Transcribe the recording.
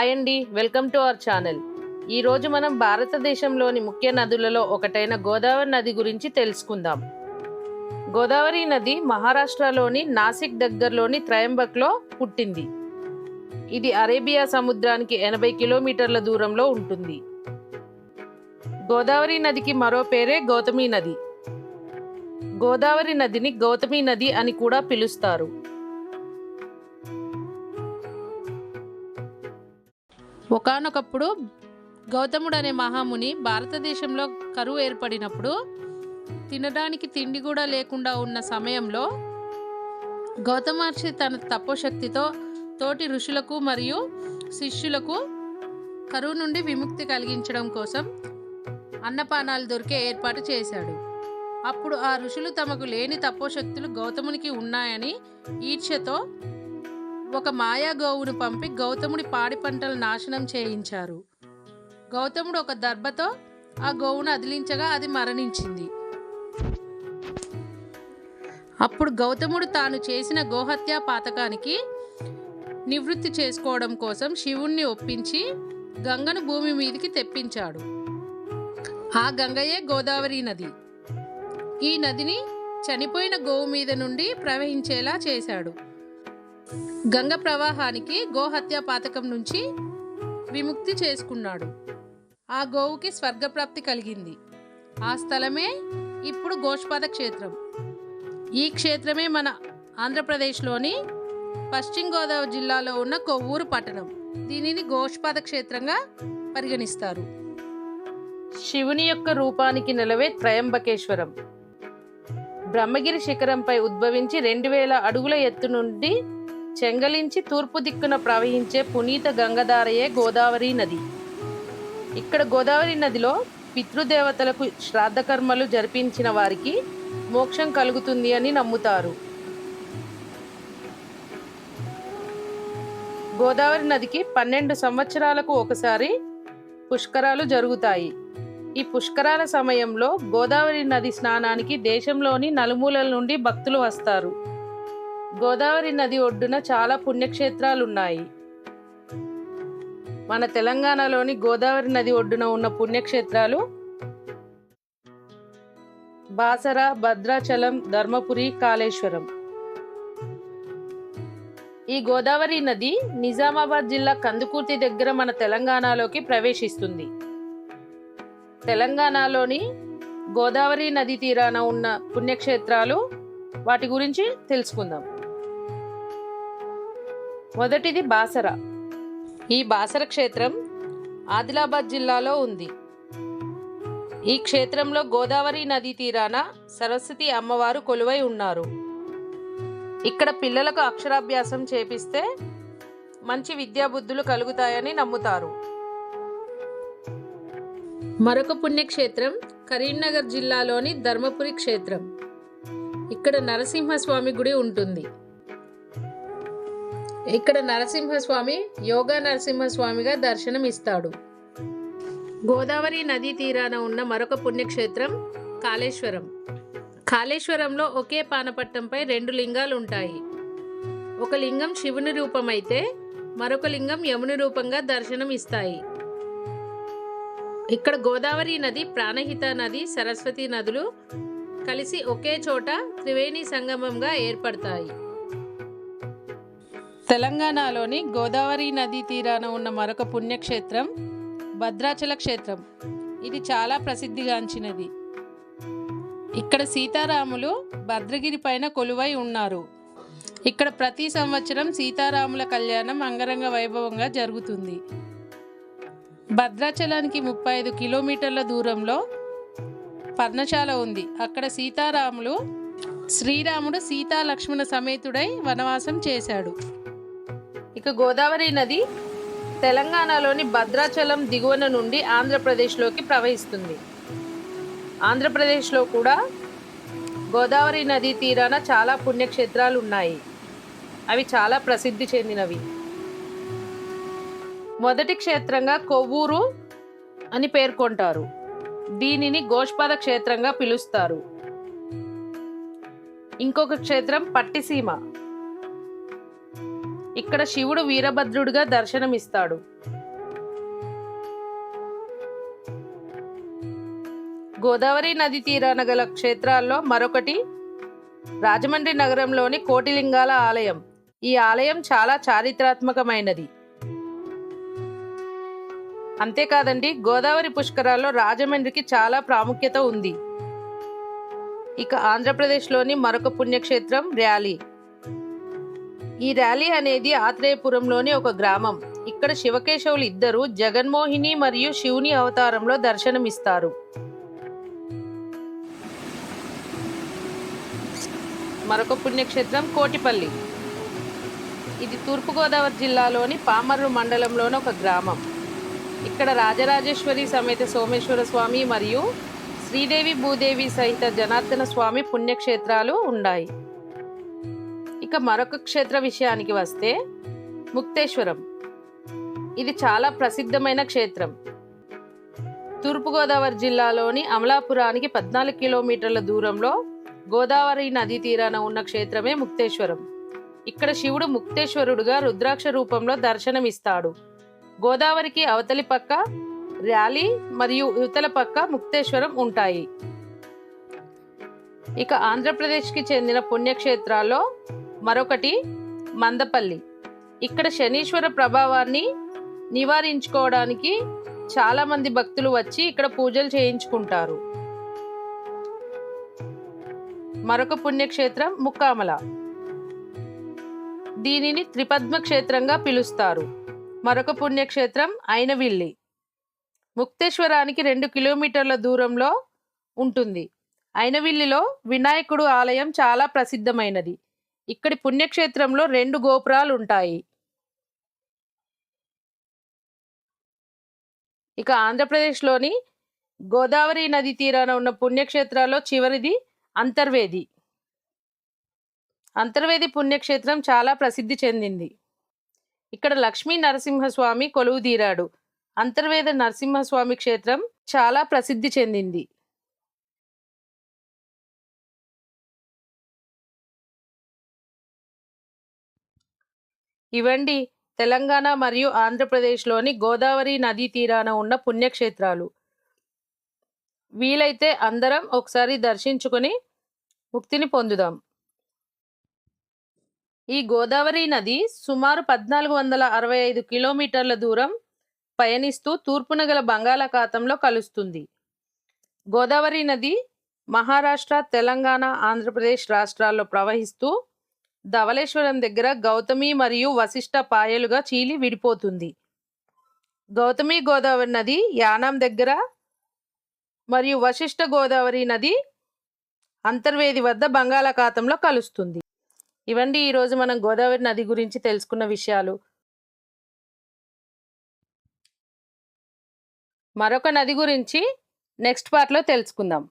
Hi అండి welcome to our channel. ఈరోజు మనం భారతదేశంలోని ముఖ్య నదులలో ఒకటైన గోదావరి నది గురించి తెలుసుకుందాం. గోదావరి నది మహారాష్ట్రలోని నాసిక్ దగ్గరలోని త్రయంబక్లో పుట్టింది. ఇది అరేబియా సముద్రానికి ఎనభై కిలోమీటర్ల దూరంలో ఉంటుంది. గోదావరి నదికి మరో పేరే గౌతమి నది. గోదావరి నదిని గౌతమి నది అని కూడా పిలుస్తారు. ఒకానొకప్పుడు గౌతముడు అనే మహాముని భారతదేశంలో కరువు ఏర్పడినప్పుడు తినడానికి తిండి కూడా లేకుండా ఉన్న సమయంలో గౌతమహర్షి తన తపోశక్తితో తోటి ఋషులకు మరియు శిష్యులకు కరువు నుండి విముక్తి కలిగించడం కోసం అన్నపానాలు దొరికే ఏర్పాటు చేశాడు. అప్పుడు ఆ ఋషులు తమకు లేని తపోశక్తులు గౌతమునికి ఉన్నాయని ఈర్ష్యతో ఒక మాయా గోవును పంపి గౌతముడి పాడి పంటలు నాశనం చేయించారు. గౌతముడు ఒక దర్భతో ఆ గోవును అదిలించగా అది మరణించింది. అప్పుడు గౌతముడు తాను చేసిన గోహత్యా పాతకానికి నివృత్తి చేసుకోవడం కోసం శివుణ్ణి ఒప్పించి గంగను భూమి మీదికి తెప్పించాడు. ఆ గంగయే గోదావరి నది. ఈ నదిని చనిపోయిన గోవు మీద నుండి ప్రవహించేలా చేశాడు. గంగ ప్రవాహానికి గోహత్య పాతకం నుంచి విముక్తి చేసుకున్నాడు. ఆ గోవుకి స్వర్గప్రాప్తి కలిగింది. ఆ స్థలమే ఇప్పుడు గోష్పాద క్షేత్రం. ఈ క్షేత్రమే మన ఆంధ్రప్రదేశ్లోని పశ్చిమ గోదావరి జిల్లాలో ఉన్న కొవ్వూరు పట్టణం. దీనిని గోష్పాద క్షేత్రంగా పరిగణిస్తారు. శివుని యొక్క రూపానికి నిలవే త్రయంబకేశ్వరం. బ్రహ్మగిరి శిఖరంపై ఉద్భవించి రెండు వేల అడుగుల ఎత్తు నుండి చెంగలించి తూర్పు దిక్కున ప్రవహించే పునీత గంగధారయే గోదావరి నది. ఇక్కడ గోదావరి నదిలో పితృదేవతలకు శ్రాద్ధకర్మలు జరిపించిన వారికి మోక్షం కలుగుతుంది అని నమ్ముతారు. గోదావరి నదికి పన్నెండు సంవత్సరాలకు ఒకసారి పుష్కరాలు జరుగుతాయి. ఈ పుష్కరాల సమయంలో గోదావరి నది స్నానానికి దేశంలోని నలుమూలల నుండి భక్తులు వస్తారు. గోదావరి నది ఒడ్డున చాలా పుణ్యక్షేత్రాలు ఉన్నాయి మన తెలంగాణలోని గోదావరి నది ఒడ్డున ఉన్న పుణ్యక్షేత్రాలు బాసర భద్రాచలం ధర్మపురి కాళేశ్వరం. ఈ గోదావరి నది నిజామాబాద్ జిల్లా కందుకూర్తి దగ్గర మన తెలంగాణలోకి ప్రవేశిస్తుంది. తెలంగాణలోని గోదావరి నది తీరాన ఉన్న పుణ్యక్షేత్రాలు వాటి గురించి తెలుసుకుందాం. మొదటిది బాసర. ఈ బాసర క్షేత్రం ఆదిలాబాద్ జిల్లాలో ఉంది. ఈ క్షేత్రంలో గోదావరి నదీ తీరాన సరస్వతి అమ్మవారు కొలువై ఉన్నారు. ఇక్కడ పిల్లలకు అక్షరాభ్యాసం చేపిస్తే మంచి విద్యాబుద్ధులు కలుగుతాయని నమ్ముతారు. మరొక పుణ్యక్షేత్రం కరీంనగర్ జిల్లాలోని ధర్మపురి క్షేత్రం. ఇక్కడ నరసింహస్వామి గుడి ఉంటుంది. ఇక్కడ నరసింహస్వామి యోగా నరసింహస్వామిగా దర్శనం ఇస్తాడు గోదావరి నదీ తీరాన ఉన్న మరొక పుణ్యక్షేత్రం కాళేశ్వరం. కాళేశ్వరంలో ఒకే పానపట్టంపై రెండు లింగాలు ఉంటాయి ఒక లింగం శివుని రూపమైతే మరొక లింగం యముని రూపంగా దర్శనం ఇస్తాయి ఇక్కడ గోదావరి నది ప్రాణహిత నది సరస్వతి నదులు కలిసి ఒకే చోట త్రివేణి సంగమంగా ఏర్పడతాయి. తెలంగాణలోని గోదావరి నదీ తీరాన ఉన్న మరొక పుణ్యక్షేత్రం భద్రాచల క్షేత్రం. ఇది చాలా ప్రసిద్ధిగాంచినది. ఇక్కడ సీతారాములు భద్రగిరి పైన కొలువై ఉన్నారు. ఇక్కడ ప్రతి సంవత్సరం సీతారాముల కళ్యాణం అంగరంగ వైభవంగా జరుగుతుంది. భద్రాచలానికి ముప్పై ఐదు కిలోమీటర్ల దూరంలో పర్ణశాల ఉంది. అక్కడ సీతారాములు శ్రీరాముడు సీతా లక్ష్మణ సమేతుడై వనవాసం చేశాడు. ఇక గోదావరి నది తెలంగాణలోని భద్రాచలం దిగువన నుండి ఆంధ్రప్రదేశ్లోకి ప్రవహిస్తుంది. ఆంధ్రప్రదేశ్లో కూడా గోదావరి నదీ తీరాన చాలా పుణ్యక్షేత్రాలు ఉన్నాయి. అవి చాలా ప్రసిద్ధి చెందినవి. మొదటి క్షేత్రంగా కొవ్వూరు అని పేర్కొంటారు. దీనిని గోష్పద క్షేత్రంగా పిలుస్తారు. ఇంకొక క్షేత్రం పట్టిసీమ. ఇక్కడ శివుడు వీరభద్రుడిగా దర్శనమిస్తాడు. గోదావరి నది తీరాన గల క్షేత్రాల్లో మరొకటి రాజమండ్రి నగరంలోని కోటిలింగాల ఆలయం. ఈ ఆలయం చాలా చారిత్రాత్మకమైనది. అంతేకాదండి గోదావరి పుష్కరాల్లో రాజమండ్రికి చాలా ప్రాముఖ్యత ఉంది. ఇక ఆంధ్రప్రదేశ్లోని మరొక పుణ్యక్షేత్రం ర్యాలీ. ఈ ర్యాలీ అనేది ఆత్రేయపురంలోని ఒక గ్రామం. ఇక్కడ శివకేశవులు ఇద్దరు జగన్మోహిని మరియు శివుని అవతారంలో దర్శనమిస్తారు. మరొక పుణ్యక్షేత్రం కోటిపల్లి. ఇది తూర్పుగోదావరి జిల్లాలోని పామర్రు మండలంలోని ఒక గ్రామం. ఇక్కడ రాజరాజేశ్వరి సమేత సోమేశ్వర స్వామి మరియు శ్రీదేవి భూదేవి సహిత జనార్దన స్వామి పుణ్యక్షేత్రాలు ఉన్నాయి. ఇక మరొక క్షేత్ర విషయానికి వస్తే ముక్తేశ్వరం. ఇది చాలా ప్రసిద్ధమైన క్షేత్రం. తూర్పుగోదావరి జిల్లాలోని అమలాపురానికి పద్నాలుగు కిలోమీటర్ల దూరంలో గోదావరి నదీ తీరాన ఉన్న క్షేత్రమే ముక్తేశ్వరం. ఇక్కడ శివుడు ముక్తేశ్వరుడుగా రుద్రాక్ష రూపంలో దర్శనమిస్తాడు. గోదావరికి అవతలి పక్క ర్యాలీ మరియు యువతల పక్క ముక్తేశ్వరం ఉంటాయి. ఇక ఆంధ్రప్రదేశ్కి చెందిన పుణ్యక్షేత్రాల్లో మరొకటి మందపల్లి. ఇక్కడ శనీశ్వర ప్రభావాన్ని నివారించుకోవడానికి చాలా మంది భక్తులు వచ్చి ఇక్కడ పూజలు చేయించుకుంటారు. మరొక పుణ్యక్షేత్రం ముక్కామల. దీనిని త్రిపద్మ క్షేత్రంగా పిలుస్తారు. మరొక పుణ్యక్షేత్రం అయినవిల్లి ముక్తేశ్వరానికి రెండు కిలోమీటర్ల దూరంలో ఉంటుంది. అయినవిల్లిలో వినాయకుడు ఆలయం చాలా ప్రసిద్ధమైనది. ఇక్కడి పుణ్యక్షేత్రంలో రెండు గోపురాలు ఉంటాయి ఇక ఆంధ్రప్రదేశ్లోని గోదావరి నది తీరాన ఉన్న పుణ్యక్షేత్రాల్లో చివరిది అంతర్వేది. అంతర్వేది పుణ్యక్షేత్రం చాలా ప్రసిద్ధి చెందింది. ఇక్కడ లక్ష్మీ నరసింహస్వామి కొలువు తీరాడు. అంతర్వేద నరసింహస్వామి క్షేత్రం చాలా ప్రసిద్ధి చెందింది. ఇవండి తెలంగాణ మరియు ఆంధ్రప్రదేశ్లోని గోదావరి నదీ తీరాన ఉన్న పుణ్యక్షేత్రాలు. వీలైతే అందరం ఒకసారి దర్శించుకొని ముక్తిని పొందుదాం. ఈ గోదావరి నది సుమారు పద్నాలుగు వందల అరవై ఐదు కిలోమీటర్ల దూరం పయనిస్తూ తూర్పున గల బంగాళాఖాతంలో కలుస్తుంది. గోదావరి నది మహారాష్ట్ర తెలంగాణ ఆంధ్రప్రదేశ్ రాష్ట్రాల్లో ప్రవహిస్తూ ధవళేశ్వరం దగ్గర గౌతమి మరియు వశిష్ట పాయలుగా చీలి విడిపోతుంది. గౌతమి గోదావరి నది యానాం దగ్గర మరియు వశిష్ట గోదావరి నది అంతర్వేది వద్ద బంగాళాఖాతంలో కలుస్తుంది. ఇవండి ఈరోజు మనం గోదావరి నది గురించి తెలుసుకున్న విషయాలు. మరొక నది గురించి నెక్స్ట్ పార్ట్లో తెలుసుకుందాం.